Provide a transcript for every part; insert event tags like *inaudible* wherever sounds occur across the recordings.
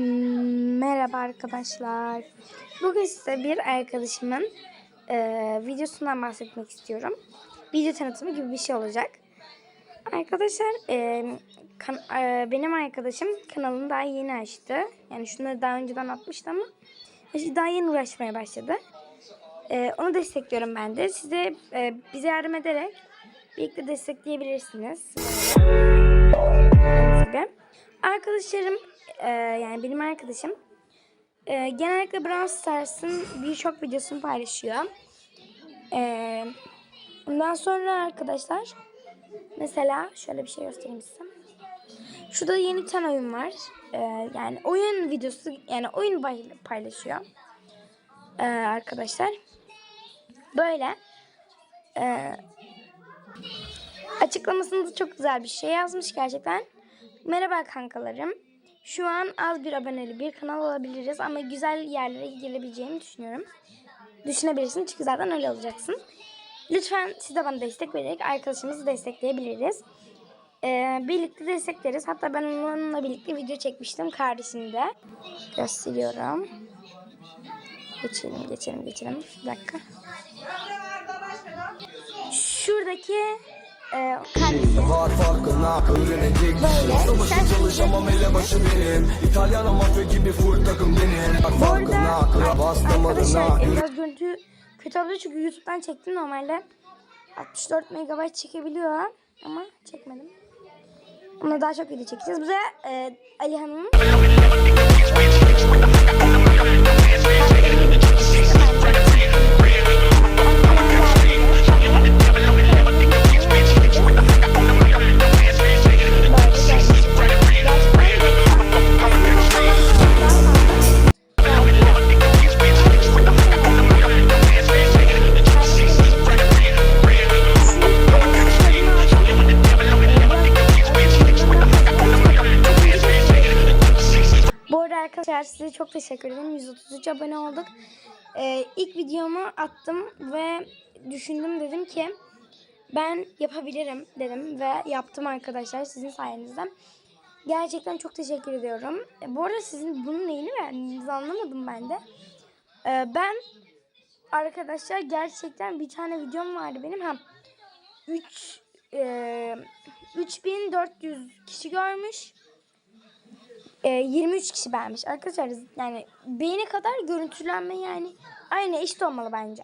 Hmm, Merhaba arkadaşlar. Bugün size bir arkadaşımın e, videosundan bahsetmek istiyorum. Video tanıtımı gibi bir şey olacak. Arkadaşlar e, kan- e, benim arkadaşım kanalını daha yeni açtı. Yani şunları daha önceden atmıştı ama işte daha yeni uğraşmaya başladı. E, onu destekliyorum ben de. Size e, bize yardım ederek birlikte destekleyebilirsiniz. Gibi. Arkadaşlarım e, yani benim arkadaşım e, genellikle Brawl Stars'ın birçok videosunu paylaşıyor. E, bundan sonra arkadaşlar mesela şöyle bir şey göstereyim size. Şurada yeni bir tane oyun var. E, yani oyun videosu yani oyun pay- paylaşıyor. E, arkadaşlar. Böyle. E, açıklamasında çok güzel bir şey yazmış gerçekten. Merhaba kankalarım. Şu an az bir aboneli bir kanal olabiliriz ama güzel yerlere gelebileceğimi düşünüyorum. Düşünebilirsin çünkü zaten öyle olacaksın. Lütfen siz de bana destek vererek arkadaşımızı destekleyebiliriz. Ee, birlikte destekleriz. Hatta ben onunla birlikte video çekmiştim kardeşini de. Gösteriyorum. Geçelim, geçelim, geçelim. Bir dakika. Şuradaki e, kardeşi. Var farkına öğrenecek Böyle. Sen çalışamam elebaşı benim İtalyan mafya gibi full takım benim Bak farkına adına arkadaşlar biraz görüntü kötü oldu çünkü YouTube'dan çektim normalde 64 MB çekebiliyor ama çekmedim. Ama daha çok video çekeceğiz. Da e, Alihan'ın Bu arkadaşlar size çok teşekkür ederim. 133 abone olduk. Ee, ilk videomu attım ve düşündüm dedim ki ben yapabilirim dedim ve yaptım arkadaşlar sizin sayenizde. Gerçekten çok teşekkür ediyorum. E, bu arada sizin bunun neyini verdiğinizi anlamadım ben de. Ee, ben arkadaşlar gerçekten bir tane videom vardı benim. Ha, 3 e, 3400 kişi görmüş. E, 23 kişi beğenmiş. Arkadaşlar yani beğeni kadar görüntülenme yani aynı eşit olmalı bence.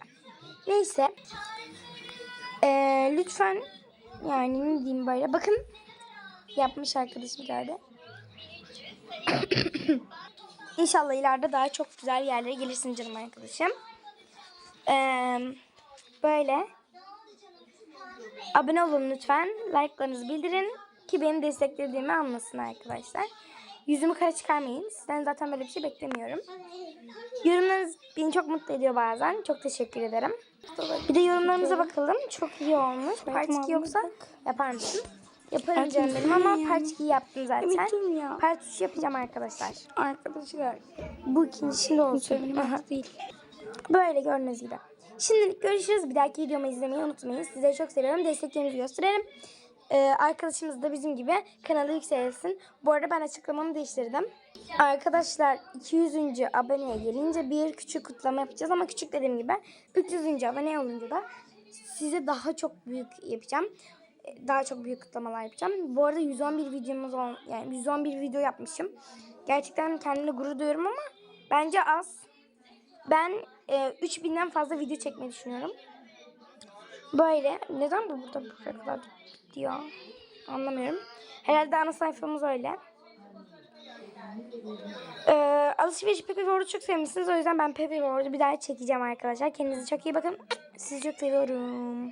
Neyse. E, lütfen yani ne diyeyim böyle. Bakın yapmış arkadaşım geldi. *coughs* İnşallah ileride daha çok güzel yerlere gelirsin canım arkadaşım. E, böyle. Abone olun lütfen. Like'larınızı bildirin ki beni desteklediğimi anlasın arkadaşlar. Yüzümü kara çıkarmayın. Sizden zaten böyle bir şey beklemiyorum. Yorumlarınız beni çok mutlu ediyor bazen. Çok teşekkür ederim. Bir de yorumlarımıza bakalım. Çok iyi olmuş. Part 2 yoksa yapar mısın? Yaparım canım benim ama part 2 yaptım zaten. ya. Part 3 yapacağım arkadaşlar. Arkadaşlar Bu ikinci şimdi olsun. değil. Böyle gördüğünüz gibi. Şimdilik görüşürüz. Bir dahaki videomu izlemeyi unutmayın. Sizleri çok seviyorum. Desteklerinizi gösterelim. Ee, arkadaşımız da bizim gibi kanalı yükselsin. Bu arada ben açıklamamı değiştirdim. Arkadaşlar 200. aboneye gelince bir küçük kutlama yapacağız ama küçük dediğim gibi 300. abone olunca da size daha çok büyük yapacağım. Ee, Daha çok büyük kutlamalar yapacağım. Bu arada 111 videomuz ol, yani 111 video yapmışım. Gerçekten kendimle gurur duyuyorum ama bence az. Ben e, 3000'den fazla video çekmeyi düşünüyorum. Böyle. Neden bu burada buraya kadar ya? Anlamıyorum. Herhalde ana sayfamız öyle. Ee, alışveriş Pepe World'u çok sevmişsiniz. O yüzden ben Pepe World'u bir daha çekeceğim arkadaşlar. Kendinize çok iyi bakın. Sizi çok seviyorum.